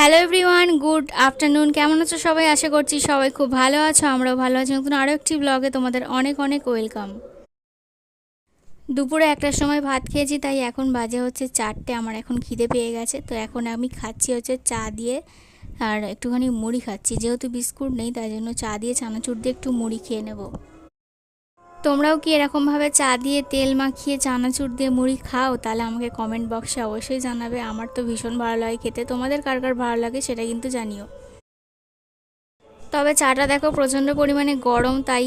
Hello everyone, good afternoon. কেমন আছো সবাই? আশা করছি সবাই খুব ভালো আছো, আমরাও ভালো আছি। নতুন আরও একটি ব্লগে তোমাদের অনেক অনেক ওয়েলকাম দুপুরে একটার সময় ভাত খেয়েছি, তাই এখন বাজে হচ্ছে চারটে। আমার এখন খিদে পেয়ে গেছে, তো এখন আমি খাচ্ছি হচ্ছে চা দিয়ে, আর একটুখানি মুড়ি খাচ্ছি। যেহেতু বিস্কুট নেই, তাই জন্য চা দিয়ে চানাচুর দিয়ে একটু মুড়ি খেয়ে নেব। তোমরাও কি এরকমভাবে চা দিয়ে তেল মাখিয়ে চানাচুর দিয়ে মুড়ি খাও? তাহলে আমাকে কমেন্ট বক্সে অবশ্যই জানাবে। আমার তো ভীষণ ভালো লাগে খেতে। তোমাদের কার কার ভালো লাগে সেটা কিন্তু জানিও। তবে চাটা দেখো প্রচণ্ড পরিমাণে গরম, তাই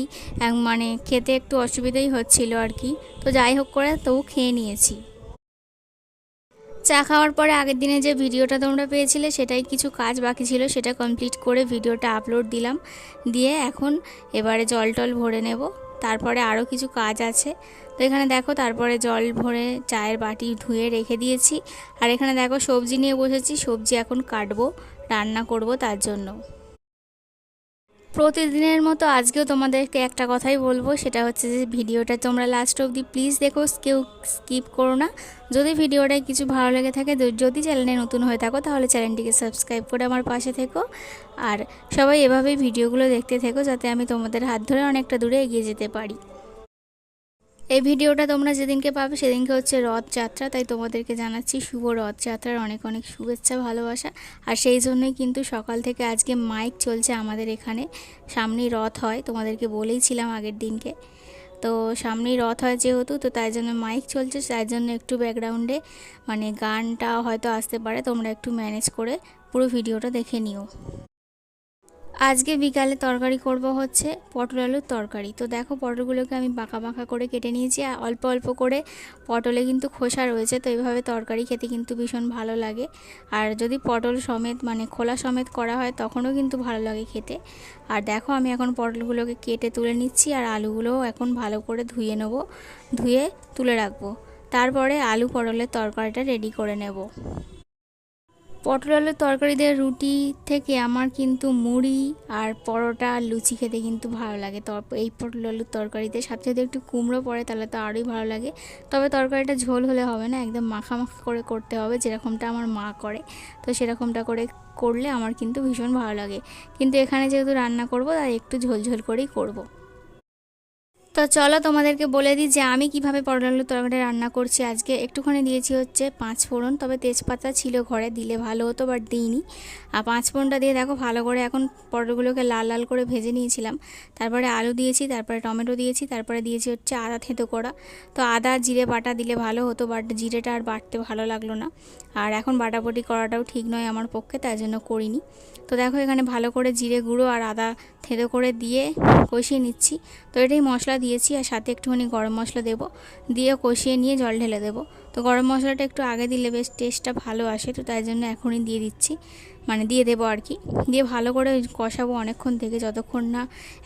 মানে খেতে একটু অসুবিধাই হচ্ছিল আর কি। তো যাই হোক করে, তবু খেয়ে নিয়েছি। চা খাওয়ার পরে আগের দিনে যে ভিডিওটা তোমরা পেয়েছিলে, সেটাই কিছু কাজ বাকি ছিল, সেটা কমপ্লিট করে ভিডিওটা আপলোড দিলাম। দিয়ে এখন এবারে জল টল ভরে নেব। তারপরে আরও কিছু কাজ আছে। তো এখানে দেখো তারপরে জল ভরে চায়ের বাটি ধুয়ে রেখে দিয়েছি। আর এখানে দেখো সবজি নিয়ে বসেছি, সবজি এখন কাটবো, রান্না করব তার জন্য। প্রতিদিনের মতো আজকেও তোমাদেরকে একটা কথাই বলব, সেটা হচ্ছে যে ভিডিওটা তোমরা লাস্ট অবধি প্লিজ দেখো, কেউ স্কিপ করো না। যদি ভিডিওটায় কিছু ভালো লেগে থাকে যদি চ্যানেলে নতুন হয়ে থাকো, তাহলে চ্যানেলটিকে সাবস্ক্রাইব করে আমার পাশে থেকো। আর সবাই এভাবেই ভিডিওগুলো দেখতে থেকো, যাতে আমি তোমাদের হাত ধরে অনেকটা দূরে এগিয়ে যেতে পারি। এই ভিডিওটা তোমরা যেদিনকে পাবে সেদিনকে হচ্ছে রথযাত্রা। তাই তোমাদেরকে জানাচ্ছি শুভ রথযাত্রার অনেক অনেক শুভেচ্ছা, ভালোবাসা। আর সেই জন্যই কিন্তু সকাল থেকে আজকে মাইক চলছে আমাদের এখানে। সামনেই রথ হয়, তোমাদেরকে বলেইছিলাম আগের দিনকে। তো সামনেই রথ হয় যেহেতু, তো তাই জন্য মাইক চলছে, তাই জন্য একটু ব্যাকগ্রাউন্ডে মানে গানটা হয়তো আসতে পারে, তোমরা একটু ম্যানেজ করে পুরো ভিডিওটা দেখে নিও। আজকে বিকালে তরকারি করব হচ্ছে পটল আলুর তরকারি। তো দেখো পটলগুলোকে আমি বাঁকা বাঁকা করে কেটে নিয়েছি, আর অল্প অল্প করে পটলে কিন্তু খোসা রয়েছে, তো এইভাবে তরকারি খেতে কিন্তু ভীষণ ভালো লাগে। আর যদি পটল সমেত মানে খোলা সমেত করা হয়, তখনও কিন্তু ভালো লাগে খেতে। আর দেখো আমি এখন পটলগুলোকে কেটে তুলে নিচ্ছি, আর আলুগুলোও এখন ভালো করে ধুয়ে নেব, ধুয়ে তুলে রাখব। তারপরে আলু পটলের তরকারিটা রেডি করে নেব। পটল আলুর তরকারি দিয়ে রুটি থেকে আমার কিন্তু মুড়ি আর পরোটা, লুচি খেতে কিন্তু ভালো লাগে। এই পটল আলুর তরকারিতে সাথে যদি একটু কুমড়ো পড়ে তাহলে তো আরোই ভালো লাগে। তবে তরকারিটা ঝোল হলে হবে না, একদম মাখা মাখা করে করতে হবে যেরকমটা আমার মা করে। তো সেরকমটা করে করলে আমার কিন্তু ভীষণ ভালো লাগে। কিন্তু এখানে যেহেতু রান্না করব তাই একটু ঝোল ঝোল করেই করব। তো চলো তোমাদেরকে বলে দিই যে আমি কীভাবে পটল আলুর তরকারি রান্না করছি। আজকে একটুখানি দিয়েছি হচ্ছে পাঁচ ফোড়ন, তবে তেজপাতা ছিল ঘরে, দিলে ভালো হতো বাট দিইনি। আর পাঁচ ফোড়নটা দিয়ে দেখো ভালো করে এখন পটলগুলোকে লাল লাল করে ভেজে নিয়েছিলাম। তারপরে আলু দিয়েছি, তারপরে টমেটো দিয়েছি, তারপরে দিয়েছি হচ্ছে আদা থেঁতো করা। তো আদা, জিরে, বাটা দিলে ভালো হতো বাট জিরেটা আর বাটতে ভালো লাগল না। আর এখন বাটাবটি করাটাও ঠিক নয় আমার পক্ষে, তাই জন্য করিনি। তো দেখো এখানে ভালো করে জিরে গুঁড়ো আর আদা থেঁতো করে দিয়ে কষিয়ে নিচ্ছি। তো এটাই মশলা দিয়েছি আর সাথে একটুখানি গরম মশলা দেবো। দিয়ে কষিয়ে নিয়ে জল ঢেলে দেবো। তো গরম মশলাটা একটু আগে দিলে বেশ টেস্টটা ভালো আসে, তো তাই জন্য এখনই দিয়ে দিচ্ছি। মানে দিয়ে দেবো আর কি। দিয়ে ভালো করে কষাবো অনেকক্ষণ থেকে, যতক্ষণ না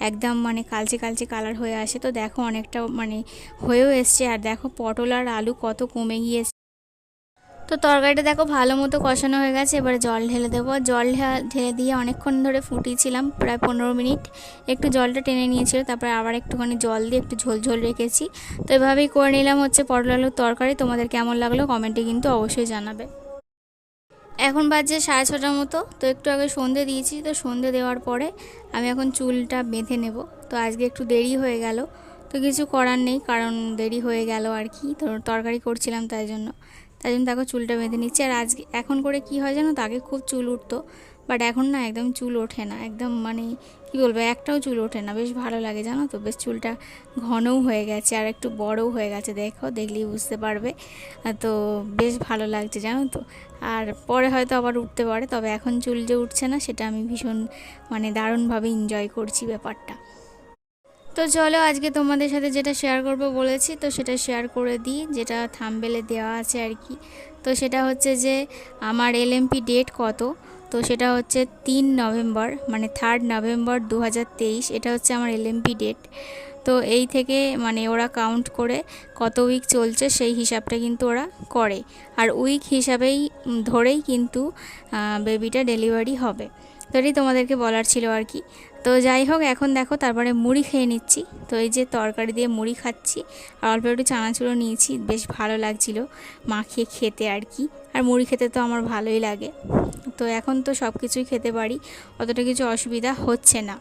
একদম মানে কালচে কালচে কালার হয়ে আসে। তো দেখো অনেকটা মানে হয়েও এসছে। আর দেখো পটল আর আলু কত কমে গিয়েছে। তো তরকারিটা দেখো ভালো মতো কষানো হয়ে গেছে, এবারে জল ঢেলে দেবো। জল ঢেলে দিয়ে অনেকক্ষণ ধরে ফুটিয়েছিলাম, প্রায় পনেরো মিনিট। একটু জলটা টেনে নিয়েছিল, তারপরে আবার একটুখানি জল দিয়ে একটু ঝোল ঝোল রেখেছি। তো এভাবেই করে নিলাম হচ্ছে পটল আলুর তরকারি, তোমাদের কেমন লাগল কমেন্টে কিন্তু অবশ্যই জানাবে। এখন বাজছে সাড়ে ছটার মতো, তো একটু আগে সন্ধে দিয়েছি, তো সন্ধে দেওয়ার পরে আমি এখন চুলটা বেঁধে নেব। তো আজকে একটু দেরি হয়ে গেল, তো কিছু করার নেই, কারণ দেরি হয়ে গেল আর কি, তো তরকারি করছিলাম তাই জন্য। তাই জন্য তাকে চুলটা বেঁধে নিচ্ছে। আর আজকে, এখন করে কি হয় জানো তো? আগে খুব চুল উঠতো বাট এখন না একদম চুল ওঠে না। একদম মানে কি বলব, একটাও চুল ওঠে না। বেশ ভালো লাগে জানো তো? বেশ চুলটা ঘনও হয়ে গেছে আর একটু বড়ও হয়ে গেছে। দেখো, দেখলেই বুঝতে পারবে। তো বেশ ভালো লাগছে জানো তো? আর পরে হয়তো আবার উঠতে পারে, তবে এখন চুল যে উঠছে না, সেটা আমি ভীষণ মানে দারুণভাবে এনজয় করছি ব্যাপারটা। তো চলো আজকে তোমাদের সাথে যেটা শেয়ার করব বলেছি, তো সেটা শেয়ার করে দিই, যেটা থামবেলে দেওয়া আছে আর কি। তো সেটা হচ্ছে যে, আমার এলএমপি ডেট কত? তো সেটা হচ্ছে তিন নভেম্বর মানে থার্ড নভেম্বর দু হাজার তেইশ, এটা হচ্ছে আমার এলএমপি ডেট তো এই থেকে মানে ওরা কাউন্ট করে কত উইক চলছে, সেই হিসাবটা কিন্তু ওরা করে। আর উইক হিসাবেই ধরেই কিন্তু বেবিটা ডেলিভারি হবে। তো তোমাদেরকে বলার ছিল আর কি। তো যাই হোক, এখন দেখো তারপরে মুড়ি খেয়ে নিচ্ছি। তো এই যে তরকারি দিয়ে মুড়ি খাচ্ছি, আর অল্প একটু চানাচুরো নিয়েছি, বেশ ভালো লাগছিল মাখিয়ে খেতে আর কি। আর মুড়ি খেতে তো আমার ভালোই লাগে। তো এখন তো সব কিছুই খেতে পারি, অতটা কিছু অসুবিধা হচ্ছে না।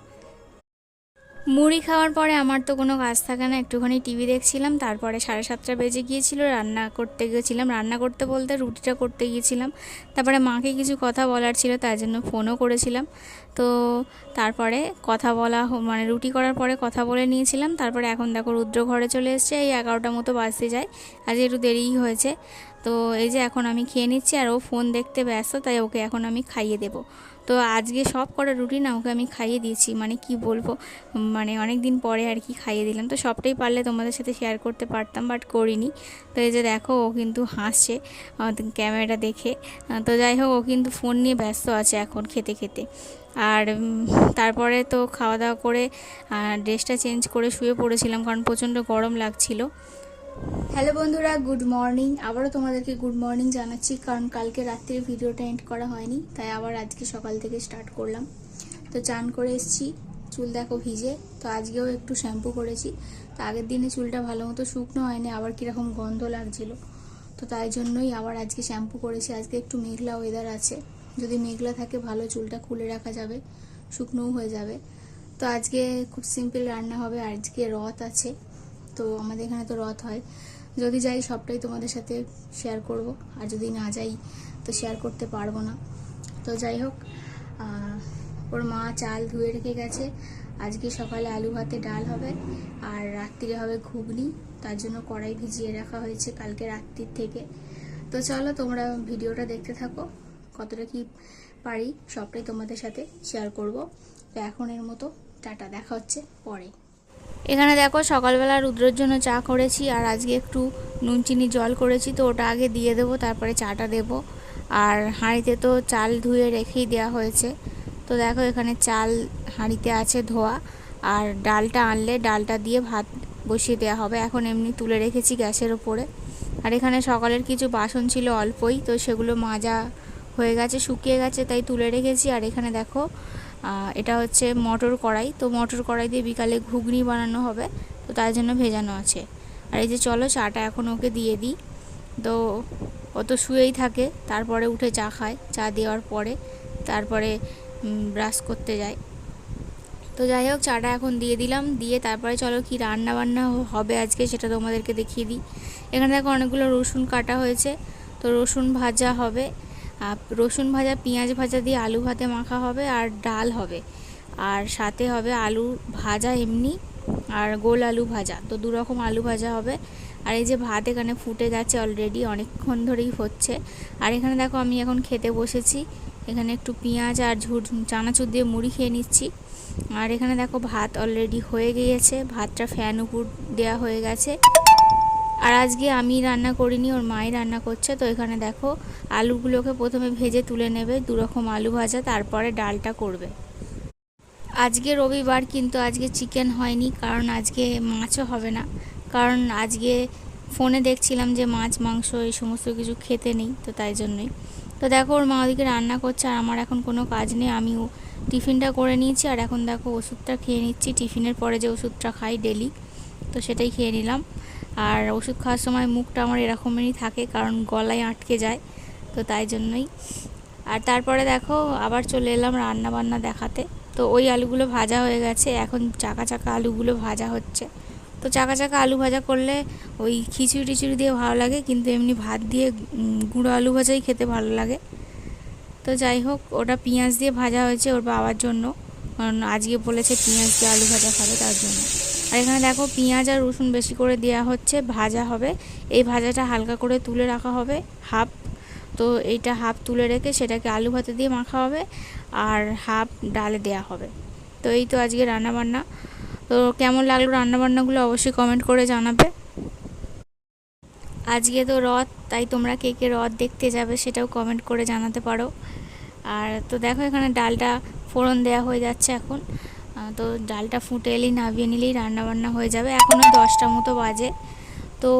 মুড়ি খাওয়ার পরে আমার তো কোনো কাজ থাকে না। একটুখানি টিভি দেখছিলাম, তারপরে সাড়ে সাতটা বেজে গিয়েছিল, রান্না করতে গিয়েছিলাম রান্না করতে বলতে রুটিটা করতে গিয়েছিলাম। তারপরে মাকে কিছু কথা বলার ছিল তার জন্য ফোনও করেছিলাম। তো তারপরে কথা বলা মানে রুটি করার পরে কথা বলে নিয়েছিলাম। তারপরে এখন দেখো রুদ্র ঘরে চলে এসছে, এই এগারোটা মতো বাজতে যায়। আজ একটু দেরিই হয়েছে। তো এই যে এখন আমি খেয়ে নিচ্ছি আর ও ফোন দেখতে ব্যস্ত, তাই ওকে এখন আমি খাইয়ে দেবো। তো আজকে সব কটা রুটি না ওকে আমি খাইয়ে দিয়েছি মানে কি বলব মানে অনেক দিন পরে আর কি খাইয়ে দিলাম। তো সবটাই পারলে তোমাদের সাথে শেয়ার করতে পারতাম বাট করিনি। তো এই যে দেখো, ও কিন্তু হাসছে ক্যামেরাটা দেখে। তো যাই হোক, ও কিন্তু ফোন নিয়ে ব্যস্ত আছে এখন খেতে খেতে। আর তারপরে তো খাওয়া দাওয়া করে ড্রেসটা চেঞ্জ করে শুয়ে পড়েছিলাম, কারণ প্রচণ্ড গরম লাগছিল। হ্যালো বন্ধুরা, গুড মর্নিং। আবারও তোমাদেরকে গুড মর্নিং জানাচ্ছি, কারণ কালকে রাত্রে ভিডিওটা এন্ড করা হয়নি, তাই আবার আজকে সকাল থেকে স্টার্ট করলাম। তো চান করে এসেছি, চুল দেখো ভিজে, তো আজকেও একটু শ্যাম্পু করেছি। তো আগের দিনে চুলটা ভালো মতো শুকনো হয়নি, আবার কীরকম গন্ধ লাগছিল। তো তাই জন্যই আবার আজকে শ্যাম্পু করেছি, আজকে একটু মেঘলা ওয়েদার আছে। যদি মেঘলা থাকে, ভালো চুলটা খুলে রাখা যাবে, শুকনোও হয়ে যাবে। তো আজকে খুব সিম্পল রান্না হবে, আজকে রথ আছে। তো আমাদের এখানে তো রথ হয়। যদি যাই, সবটাই তোমাদের সাথে শেয়ার করব। আর যদি না যাই, তো শেয়ার করতে পারব না। তো যাই হোক ওর মা চাল ধুয়ে রেখে গেছে। আজকে সকালে আলু ভাতে ডাল হবে। আর রাত্রিরে হবে ঘুগনি। তার জন্য কড়াই ভিজিয়ে রাখা হয়েছে কালকে রাত্রির থেকে। তো চলো, তোমরা ভিডিওটা দেখতে থাকো। কতটা কি পারি, সবটাই তোমাদের সাথে শেয়ার করব। তো এখন এর মতো, টাটা, দেখা হচ্ছে পরে। এখানে দেখো সকালবেলা রুদ্রের জন্য চা করেছি আর আজকে একটু নুন চিনি জল করেছি, তো ওটা আগে দিয়ে দেবো, তারপরে চাটা দেবো। আর হাঁড়িতে তো চাল ধুয়ে রেখেই দেওয়া হয়েছে। তো দেখো এখানে চাল হাঁড়িতে আছে ধোয়া আর ডালটা আনলে ডালটা দিয়ে ভাত বসিয়ে দেওয়া হবে। এখন এমনি তুলে রেখেছি গ্যাসের ওপরে। আর এখানে সকালের কিছু বাসন ছিল অল্পই, তো সেগুলো মাজা হয়ে গেছে, শুকিয়ে গেছে, তাই তুলে রেখেছি। আর এখানে দেখো এটা হচ্ছে মটর কড়াই। তো মটর কড়াই দিয়ে বিকালে ঘুগনি বানানো হবে, তো তার জন্য ভেজানো আছে। আর এই যে চলো চাটা এখন ওকে দিয়ে দিই। তো ও তো শুয়েই থাকে, তারপরে উঠে চা খায়। চা দেওয়ার পরে তারপরে ব্রাশ করতে যায়। তো যাই হোক, চাটা এখন দিয়ে দিলাম। দিয়ে তারপরে চলো কি রান্না বান্না হবে আজকে সেটা তোমাদেরকে দেখিয়ে দিই। এখানে দেখো অনেকগুলো রসুন কাটা হয়েছে। তো রসুন ভাজা হবে। রসুন ভাজা, পেঁয়াজ ভাজা দিয়ে আলু ভাতে মাখা হবে আর ডাল হবে। আর সাথে হবে আলু ভাজা এমনি আর গোল আলু ভাজা। তো দু রকম আলু ভাজা হবে। আর এই যে ভাত এখানে ফুটে যাচ্ছে অলরেডি অনেকক্ষণ ধরেই হচ্ছে। আর এখানে দেখো আমি এখন খেতে বসেছি। এখানে একটু পেঁয়াজ আর ঝুট চানাচুর দিয়ে মুড়ি খেয়ে নিচ্ছি। আর এখানে দেখো ভাত অলরেডি হয়ে গিয়েছে। ভাতটা ফ্যান উপর দেওয়া হয়ে গেছে। আর আজকে আমি রান্না করিনি, ওর মাই রান্না করছে, তো এখানে দেখো আলুগুলোকে প্রথমে ভেজে তুলে নেবে দু রকম আলু ভাজা, তারপরে ডালটা করবে। আজকে রবিবার, কিন্তু আজকে চিকেন হয়নি, কারণ আজকে মাছও হবে না। কারণ আজকে ফোনে দেখছিলাম যে মাছ, মাংস, এই সমস্ত কিছু খেতে নেই, তো তাই জন্যই। তো দেখো, ওর মা ওদিকে রান্না করছে, আর আমার এখন কোনো কাজ নেই, আমিও টিফিনটা করে নিয়েছি, আর এখন দেখো ওষুধটা খেয়ে নিচ্ছি, টিফিনের পরে যে ওষুধটা খাই ডেলি তো সেটাই খেয়ে নিলাম। আর ওষুধ খাওয়ার সময় মুখটা আমার এরকমেরই থাকে, কারণ গলায় আটকে যায়, তো তাই জন্যই। আর তারপরে দেখো, আবার চলে এলাম রান্না বান্না দেখাতে। তো ওই আলুগুলো ভাজা হয়ে গেছে, এখন চাকা চাকা আলুগুলো ভাজা হচ্ছে। তো চাকা চাকা আলু ভাজা করলে ওই খিচুড়ি টিচুড়ি দিয়ে ভালো লাগে, কিন্তু এমনি ভাত দিয়ে গুঁড়ো আলু ভাজাই খেতে ভালো লাগে। তো যাই হোক, ওটা পেঁয়াজ দিয়ে ভাজা হয়েছে ওর বাবার জন্য। কারণ আজকে বলেছে পেঁয়াজ দিয়ে আলু ভাজা খাবে তার জন্য। আর এখানে দেখো পেঁয়াজ আর রসুন বেশি করে দেওয়া হচ্ছে, ভাজা হবে। এই ভাজাটা হালকা করে তুলে রাখা হবে, হাফ। তো এইটা হাফ তুলে রেখে সেটাকে আলু ভাতে দিয়ে মাখা হবে আর হাফ ডালে দেওয়া হবে। তো এই তো আজকে রান্নাবান্না। তো কেমন লাগল রান্নাবান্নাগুলো অবশ্যই কমেন্ট করে জানাবে। আজকে তো রথ, তাই তোমরা কে কে রথ দেখতে যাবে সেটাও কমেন্ট করে জানাতে পারো। আর তো দেখো এখানে ডালটা ফোড়ন দেওয়া হয়ে যাচ্ছে এখন। তো ডালটা ফুটে এলেই নামিয়ে নিলেই রান্নাবান্না হয়ে যাবে। এখনও দশটা মতো বাজে। তো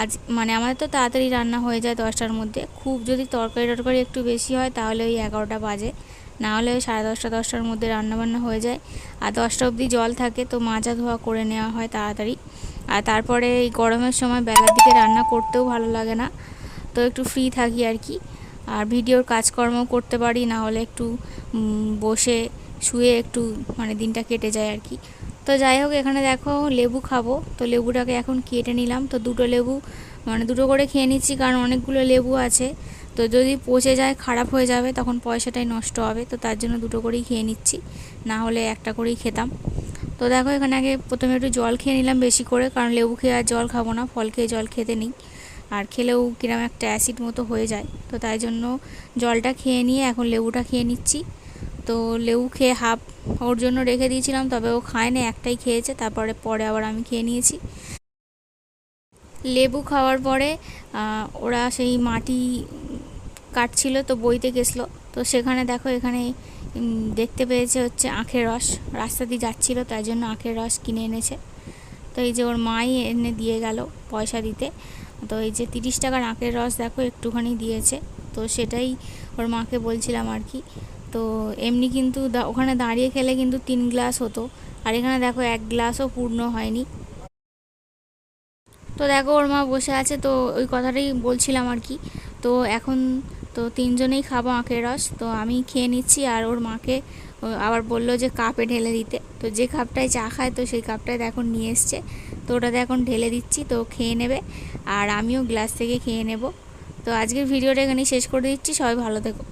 আজ মানে আমাদের তো তাড়াতাড়ি রান্না হয়ে যায় দশটার মধ্যে। খুব যদি তরকারি টরকারি একটু বেশি হয় তাহলে ওই এগারোটা বাজে। না হলে ওই সাড়ে দশটা, দশটার মধ্যে রান্নাবান্না হয়ে যায়। আর দশটা অবধি জল থাকে তো মাজা ধোয়া করে নেওয়া হয় তাড়াতাড়ি। আর তারপরে এই গরমের সময় বেলার দিকে রান্না করতেও ভালো লাগে না। তো একটু ফ্রি থাকি আর কি। আর ভিডিওর কাজকর্ম করতে পারি, না হলে একটু বসে শুয়ে একটু মানে দিনটা কেটে যায় আর কি। তো যাই হোক, এখানে দেখো লেবু খাব। তো লেবুটাকে এখন কেটে নিলাম। তো দুটো লেবু মানে দুটো করে খেয়ে নিচ্ছি, কারণ অনেকগুলো লেবু আছে। তো যদি পচে যায়, খারাপ হয়ে যাবে, তখন পয়সাটাই নষ্ট হবে। তো তার জন্য দুটো করেই খেয়ে নিচ্ছি। না হলে একটা করেই খেতাম। তো দেখো, এখানে আগে প্রথমে একটু জল খেয়ে নিলাম বেশি করে, কারণ লেবু খেয়ে আর জল খাব না। ফল খেয়ে জল খেতে নেই। আর খেলেও কিরম একটা অ্যাসিড মতো হয়ে যায়। তো তাই জন্য জলটা খেয়ে নিয়ে এখন লেবুটা খেয়ে নিচ্ছি। তো লেবু খেয়ে হাফ ওর জন্য রেখে দিয়েছিলাম, তবে ও খায় না একটাই খেয়েছে, তারপরে পরে আবার আমি খেয়ে নিয়েছি। লেবু খাওয়ার পরে ওরা সেই মাটি কাটছিল, তো বইতে গেছিল। তো সেখানে দেখো এখানে দেখতে পেয়েছে হচ্ছে আখের রস। রাস্তা দিয়ে যাচ্ছিল, তাই জন্য আখের রস কিনে এনেছে। তো এই যে ওর মাই এনে দিয়ে গেল পয়সা দিতে। তো এই যে তিরিশ টাকার আখের রস দেখো, একটুখানি দিয়েছে। তো সেটাই ওর মাকে বলছিলাম আর কি তো এমনি কিন্তু ওখানে দাঁড়িয়ে খেলে কিন্তু তিন গ্লাস হতো। আর এখানে দেখো এক গ্লাসও পূর্ণ হয়নি। তো দেখো, ওর মা বসে আছে, তো ওই কথাটাই বলছিলাম আর কি। তো এখন তো তিনজনেই খাব আখের রস, তো আমি খেয়ে নিচ্ছি। আর ওর মাকে আবার বলল যে কাপে ঢেলে দিতে। তো যে কাপটায় চা খায়, তো সেই কাপটায় এখন নিয়ে এসছে। তো ওটাতে এখন ঢেলে দিচ্ছি, তো খেয়ে নেবে। আর আমিও গ্লাস থেকে খেয়ে নেব। তো আজকের ভিডিওটা এখানেই শেষ করে দিচ্ছি, সবাই ভালো থেকো।